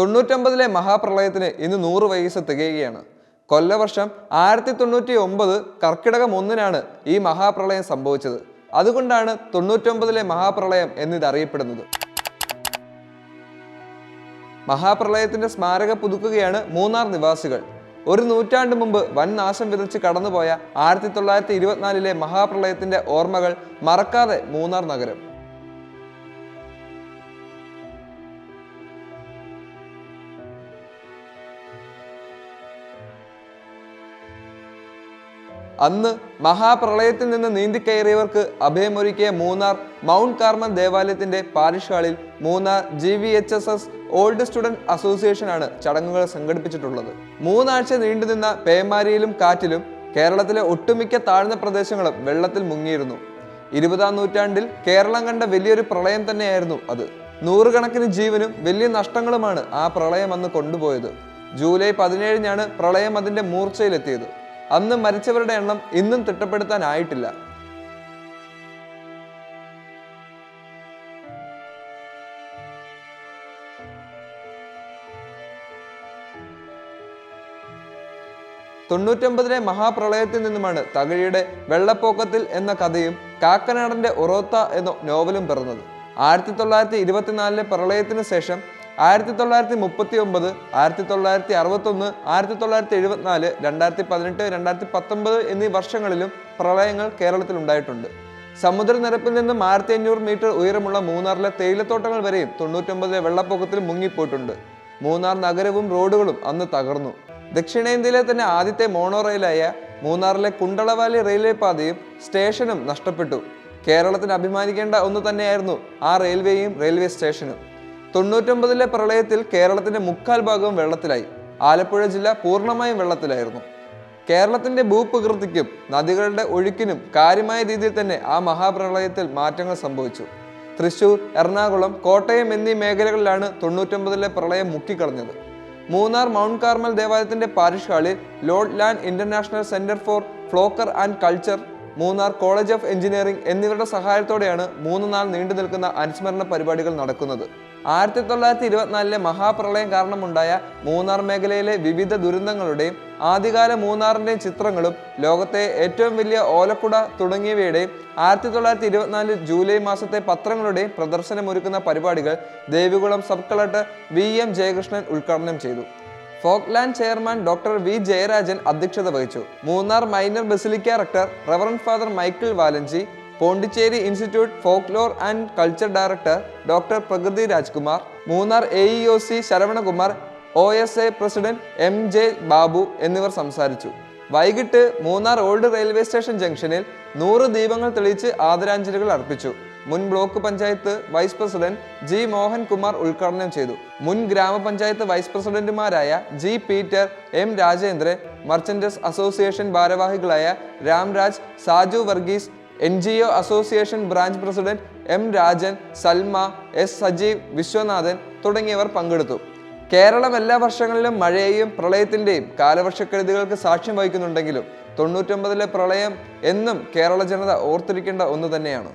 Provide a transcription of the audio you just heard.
തൊണ്ണൂറ്റൊമ്പതിലെ മഹാപ്രളയത്തിന് ഇന്ന് നൂറ് വയസ്സ് തികയുകയാണ്. കൊല്ലവർഷം ആയിരത്തി തൊണ്ണൂറ്റി ഒമ്പത് കർക്കിടകം ഒന്നിനാണ് ഈ മഹാപ്രളയം സംഭവിച്ചത്. അതുകൊണ്ടാണ് തൊണ്ണൂറ്റൊമ്പതിലെ മഹാപ്രളയം എന്നിത് അറിയപ്പെടുന്നത് മഹാപ്രളയത്തിന്റെ സ്മാരക പുതുക്കുകയാണ് മൂന്നാർ നിവാസികൾ. ഒരു നൂറ്റാണ്ട് മുമ്പ് വൻ നാശം വിതച്ച് കടന്നുപോയ ആയിരത്തി തൊള്ളായിരത്തി ഇരുപത്തിനാലിലെ മഹാപ്രളയത്തിന്റെ ഓർമ്മകൾ മറക്കാതെ മൂന്നാർ നഗരം. അന്ന് മഹാപ്രളയത്തിൽ നിന്ന് നീന്തിക്കയറിയവർക്ക് അഭയമൊരുക്കിയ മൂന്നാർ മൗണ്ട് കാർമൽ ദേവാലയത്തിന്റെ പാരിഷ് ഹാളിൽ Munnar G V H S S old student അസോസിയേഷനാണ് ചടങ്ങുകൾ സംഘടിപ്പിച്ചിട്ടുള്ളത്. മൂന്നാഴ്ച നീണ്ടുനിന്ന പേമാരിയിലും കാറ്റിലും കേരളത്തിലെ ഒട്ടുമിക്ക താഴ്ന്ന പ്രദേശങ്ങളും വെള്ളത്തിൽ മുങ്ങിയിരുന്നു. ഇരുപതാം നൂറ്റാണ്ടിൽ കേരളം കണ്ട വലിയൊരു പ്രളയം തന്നെയായിരുന്നു അത്. നൂറുകണക്കിന് ജീവനും വലിയ നഷ്ടങ്ങളുമാണ് ആ പ്രളയം അന്ന് കൊണ്ടുപോയത്. ജൂലൈ പതിനേഴിനാണ് പ്രളയം അതിന്റെ മൂർച്ചയിലെത്തിയത്. അന്ന് മരിച്ചവരുടെ എണ്ണം ഇന്നും തിട്ടപ്പെടുത്താനായിട്ടില്ല. തൊണ്ണൂറ്റൊമ്പതിലെ മഹാപ്രളയത്തിൽ നിന്നുമാണ് തകഴിയുടെ വെള്ളപ്പൊക്കത്തിൽ എന്ന കഥയും കാക്കനാടന്റെ ഒറോത്ത എന്ന നോവലും പിറന്നത്. ആയിരത്തി തൊള്ളായിരത്തി ഇരുപത്തിനാലിലെ പ്രളയത്തിന് ശേഷം ആയിരത്തി തൊള്ളായിരത്തി മുപ്പത്തി ഒമ്പത് ആയിരത്തി തൊള്ളായിരത്തി അറുപത്തൊന്ന് ആയിരത്തി തൊള്ളായിരത്തി എഴുപത്തിനാല് രണ്ടായിരത്തി പതിനെട്ട് രണ്ടായിരത്തി പത്തൊമ്പത് എന്നീ വർഷങ്ങളിലും പ്രളയങ്ങൾ കേരളത്തിൽ ഉണ്ടായിട്ടുണ്ട്. സമുദ്രനിരപ്പിൽ നിന്നും ആയിരത്തി അഞ്ഞൂറ് മീറ്റർ ഉയരമുള്ള മൂന്നാറിലെ തേയിലത്തോട്ടങ്ങൾ വരെയും തൊണ്ണൂറ്റൊമ്പതിലെ വെള്ളപ്പൊക്കത്തിൽ മുങ്ങിപ്പോയിട്ടുണ്ട്. മൂന്നാർ നഗരവും റോഡുകളും അന്ന് തകർന്നു. ദക്ഷിണേന്ത്യയിലെ തന്നെ ആദ്യത്തെ മോണോ റെയിലായ മൂന്നാറിലെ കുണ്ടളവാലി റെയിൽവേ പാതയും സ്റ്റേഷനും നഷ്ടപ്പെട്ടു. കേരളത്തിന് അഭിമാനിക്കേണ്ട ഒന്ന് തന്നെയായിരുന്നു ആ റെയിൽവേയും റെയിൽവേ സ്റ്റേഷനും. തൊണ്ണൂറ്റൊമ്പതിലെ പ്രളയത്തിൽ കേരളത്തിന്റെ മുക്കാൽ ഭാഗവും വെള്ളത്തിലായി. ആലപ്പുഴ ജില്ല പൂർണമായും വെള്ളത്തിലായിരുന്നു. കേരളത്തിന്റെ ഭൂപ്രകൃതിക്കും നദികളുടെ ഒഴുക്കിനും കാര്യമായ രീതിയിൽ തന്നെ ആ മഹാപ്രളയത്തിൽ മാറ്റങ്ങൾ സംഭവിച്ചു. തൃശൂർ എറണാകുളം കോട്ടയം എന്നീ മേഖലകളിലാണ് തൊണ്ണൂറ്റൊമ്പതിലെ പ്രളയം മുക്കിക്കളഞ്ഞത്. മൂന്നാർ മൗണ്ട് കാർമൽ ദേവാലയത്തിന്റെ പാരിഷ് ഹാളിൽ lord land international centre for folklore and culture Munnar college of engineering എന്നിവരുടെ സഹായത്തോടെയാണ് മൂന്ന് നാൾ നീണ്ടു നിൽക്കുന്ന അനുസ്മരണ പരിപാടികൾ നടക്കുന്നത്. ആയിരത്തി തൊള്ളായിരത്തി ഇരുപത്തിനാലിലെ മഹാപ്രളയം കാരണമുണ്ടായ മൂന്നാർ മേഖലയിലെ വിവിധ ദുരന്തങ്ങളുടെയും ആദ്യകാല മൂന്നാറിന്റെയും ചിത്രങ്ങളും ലോകത്തെ ഏറ്റവും വലിയ ഓലക്കുട തുടങ്ങിയവയുടെയും ആയിരത്തി തൊള്ളായിരത്തി ഇരുപത്തിനാല് ജൂലൈ മാസത്തെ പത്രങ്ങളുടെയും പ്രദർശനമൊരുക്കുന്ന പരിപാടികൾ Devikulam sub collector V M Jayakrishnan ഉദ്ഘാടനം ചെയ്തു. Folkland chairman doctor V Jayarajan അധ്യക്ഷത വഹിച്ചു. Munnar minor basilica rector reverend father Michael Valanchi Pondicherry institute folklore and culture director doctor Prakriti Rajkumar Munnar A E O C Saravanakumar O S A president M J Babu എന്നിവർ സംസാരിച്ചു. വൈകിട്ട് Munnar old railway station ജംഗ്ഷനിൽ നൂറ് ദീപങ്ങൾ തെളിയിച്ച് ആദരാഞ്ജലികൾ അർപ്പിച്ചു. മുൻ block panchayat vice president G Mohankumar ഉദ്ഘാടനം ചെയ്തു. മുൻ ഗ്രാമപഞ്ചായത്ത് വൈസ് പ്രസിഡന്റുമാരായ G Peter M Rajendran merchants association ഭാരവാഹികളായ Ramraj Saju Varghese N G O association branch president M Rajan Salma S Sajeev Viswanathan തുടങ്ങിയവർ പങ്കെടുത്തു. കേരളം എല്ലാ വർഷങ്ങളിലും മഴയെയും പ്രളയത്തിന്റെയും കാലവർഷക്കെടുതികൾക്ക് സാക്ഷ്യം വഹിക്കുന്നുണ്ടെങ്കിലും തൊണ്ണൂറ്റൊമ്പതിലെ പ്രളയം എന്നും കേരള ജനത ഓർത്തിരിക്കേണ്ട ഒന്ന് തന്നെയാണ്.